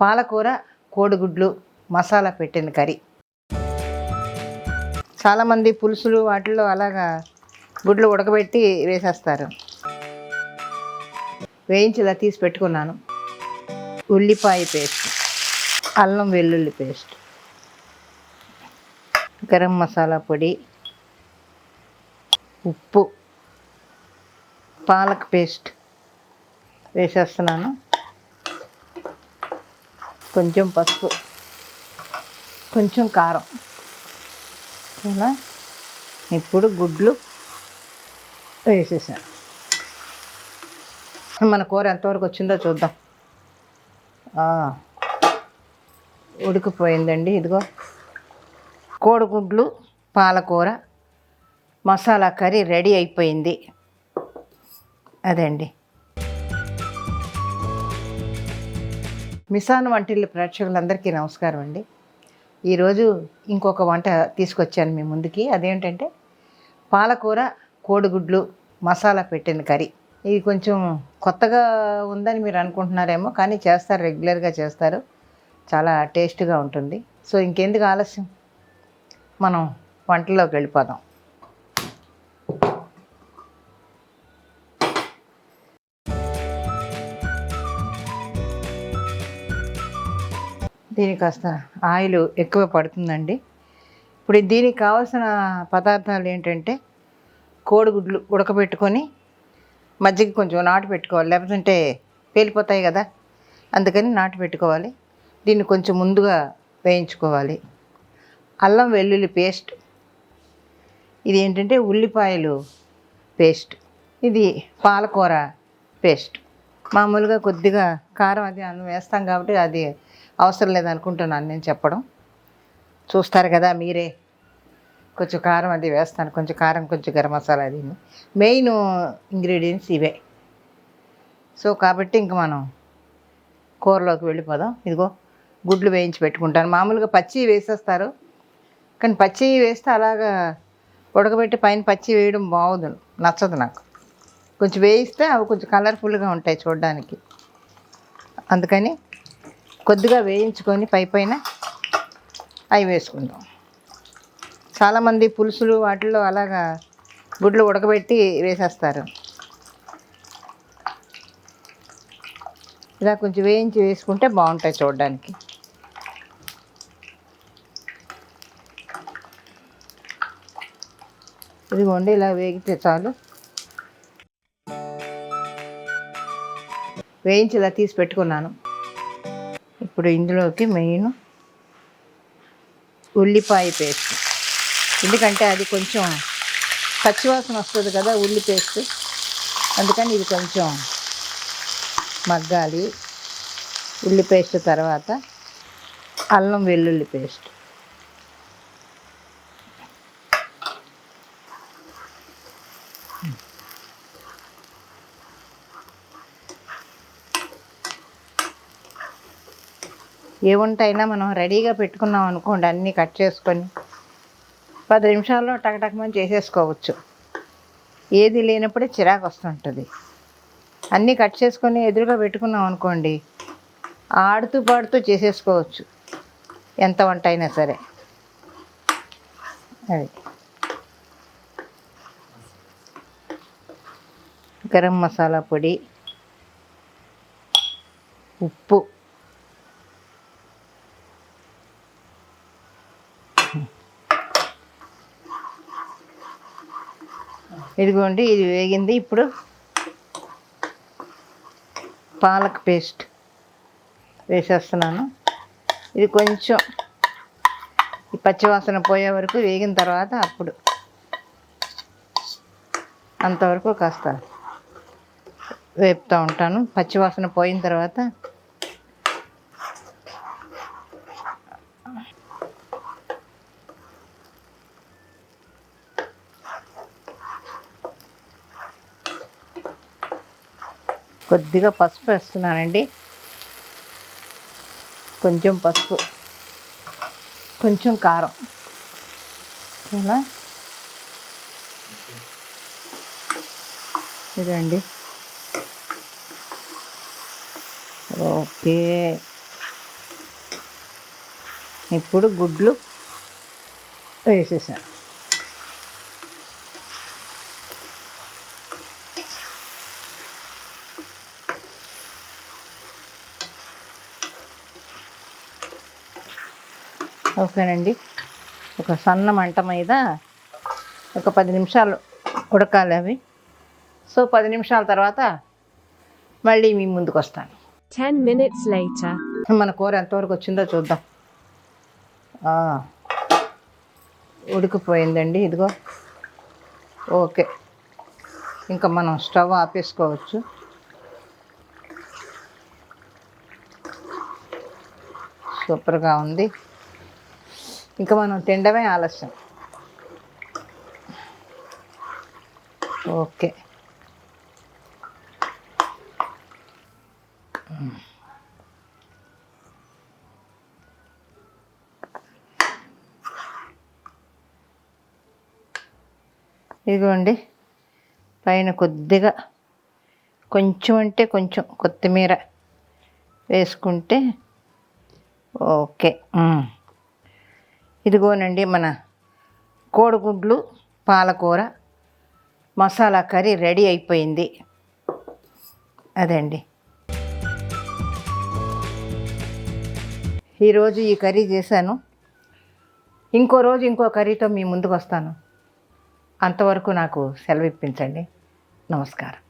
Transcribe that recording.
పాలకూర కోడిగుడ్లు మసాలా పెట్టిన కర్రీ. చాలామంది పులుసులు వాటిల్లో అలాగా గుడ్లు ఉడకబెట్టి వేసేస్తారు. వేయించేలా తీసి పెట్టుకున్నాను. ఉల్లిపాయ పేస్ట్ అల్లం వెల్లుల్లి పేస్ట్ గరం మసాలా పొడి ఉప్పు పాలక్ పేస్ట్ వేసేస్తున్నాను. కొంచెం పసుపు కొంచెం కారం. ఇలా ఇప్పుడు గుడ్లు వేసేసాను. మన కూర ఎంతవరకు వచ్చిందో చూద్దాం. ఉడికిపోయిందండి ఇదిగో. కోడిగుడ్లు పాలకూర మసాలా కర్రీ రెడీ అయిపోయింది. అదండి. మిసాన్ వంటిల్లు ప్రేక్షకులందరికీ నమస్కారం అండి. ఈరోజు ఇంకొక వంట తీసుకొచ్చాను మీ ముందుకి. అదేంటంటే పాలకూర కోడిగుడ్లు మసాలా పెట్టిన కర్రీ. ఇది కొంచెం కొత్తగా ఉందని మీరు అనుకుంటున్నారేమో కానీ చేస్తారు రెగ్యులర్గా చేస్తారు. చాలా టేస్ట్గా ఉంటుంది. సో ఇంకెందుకు ఆలస్యం? మనం వంటలోకి వెళ్ళిపోదాం. దీనికి కాస్త ఆయిల్ ఎక్కువ పడుతుందండి. ఇప్పుడు దీనికి కావాల్సిన పదార్థాలు ఏంటంటే కోడిగుడ్లు ఉడకబెట్టుకొని మజ్జిగ కొంచెం నాటు పెట్టుకోవాలి. లేకపోతే పేలిపోతాయి కదా అందుకని నాటు పెట్టుకోవాలి. దీన్ని కొంచెం ముందుగా వేయించుకోవాలి. అల్లం వెల్లుల్లి పేస్ట్ ఇది ఏంటంటే ఉల్లిపాయలు పేస్ట్ ఇది పాలకూర పేస్ట్. మామూలుగా కొద్దిగా కారం అది అన్నం వేస్తాం కాబట్టి అది అవసరం లేదనుకుంటున్నాను నేను చెప్పడం. చూస్తారు కదా మీరే. కొంచెం కారం అది వేస్తాను. కొంచెం కారం కొంచెం గరం మసాలా అది. మెయిన్ ఇంగ్రీడియంట్స్ ఇవే. సో కాబట్టి ఇంక మనం కూరలోకి వెళ్ళిపోదాం. ఇదిగో గుడ్లు వేయించి పెట్టుకుంటాను. మామూలుగా పచ్చి వేసేస్తారు. కానీ పచ్చి వేస్తే అలాగా ఉడకబెట్టి పైన పచ్చి వేయడం బాగుంది. నచ్చదు నాకు. కొంచెం వేయిస్తే అవి కొంచెం కలర్ఫుల్గా ఉంటాయి చూడడానికి. అందుకని కొద్దిగా వేయించుకొని పై పైన అవి వేసుకుందాం. చాలామంది పులుసులు వాటిల్లో అలాగా గుడ్లు ఉడకబెట్టి వేసేస్తారు. ఇలా కొంచెం వేయించి వేసుకుంటే బాగుంటాయి చూడడానికి. ఇదిగోండి ఇలా వేగితే చాలు. వేయించి ఇలా తీసి పెట్టుకున్నాను. ఇప్పుడు ఇందులోకి మెయిన్ ఉల్లిపాయ పేస్ట్. ఎందుకంటే అది కొంచెం పచ్చివాసన వస్తుంది కదా ఉల్లి పేస్ట్. అందుకని ఇది కొంచెం మగ్గాలి. ఉల్లి పేస్ట్ తర్వాత అల్లం వెల్లుల్లి పేస్ట్. ఏ వంట అయినా మనం రెడీగా పెట్టుకున్నాం అనుకోండి అన్నీ కట్ చేసుకొని పది నిమిషాల్లో టకటకమని చేసేసుకోవచ్చు. ఏది లేనప్పుడే చిరాకు వస్తుంటుంది. అన్నీ కట్ చేసుకొని ఎదురుగా పెట్టుకున్నాం అనుకోండి ఆడుతూ పాడుతూ చేసేసుకోవచ్చు. ఎంత వంట అయినా సరే. అది. గరం మసాలా పొడి ఉప్పు. ఇదిగోండి ఇది వేగింది. ఇప్పుడు పాలక్ పేస్ట్ వేసేస్తున్నాను. ఇది కొంచెం ఈ పచ్చివాసన పోయే వరకు వేగిన తర్వాత అప్పుడు అంతవరకు కాస్త వేపుతూ ఉంటాను. పచ్చివాసన పోయిన తర్వాత కొద్దిగా పసుపు వేస్తున్నానండి. కొంచెం పసుపు. కొంచెం కారం. ఇలా ఇదండి. ఓకే. ఇప్పుడు గుడ్లు వేసేసాను. ఓకేనండి. ఒక సన్న మంట మీద ఒక పది నిమిషాలు ఉడకాలి అవి. సో పది నిమిషాల తర్వాత మళ్ళీ మీ ముందుకు వస్తాను. 10 minutes later. మన కూర ఎంతవరకు వచ్చిందో చూద్దాం. ఉడికిపోయిందండి ఇదిగో. ఓకే. ఇంకా మనం స్టవ్ ఆపేసుకోవచ్చు. సూపర్గా ఉంది. ఇంకా మనం తినడమే ఆలస్యం. ఓకే. ఇదిగోండి. పైన కొద్దిగా కొంచెం అంటే కొంచెం కొత్తిమీర వేసుకుంటే ఓకే. ఇదిగోనండి మన కోడిగుడ్లు పాలకూర మసాలా కర్రీ రెడీ అయిపోయింది. అదండి. ఈరోజు ఈ కర్రీ చేశాను. ఇంకో రోజు ఇంకో కర్రీతో మీ ముందుకు వస్తాను. అంతవరకు నాకు సెలవు ఇప్పించండి నమస్కారం.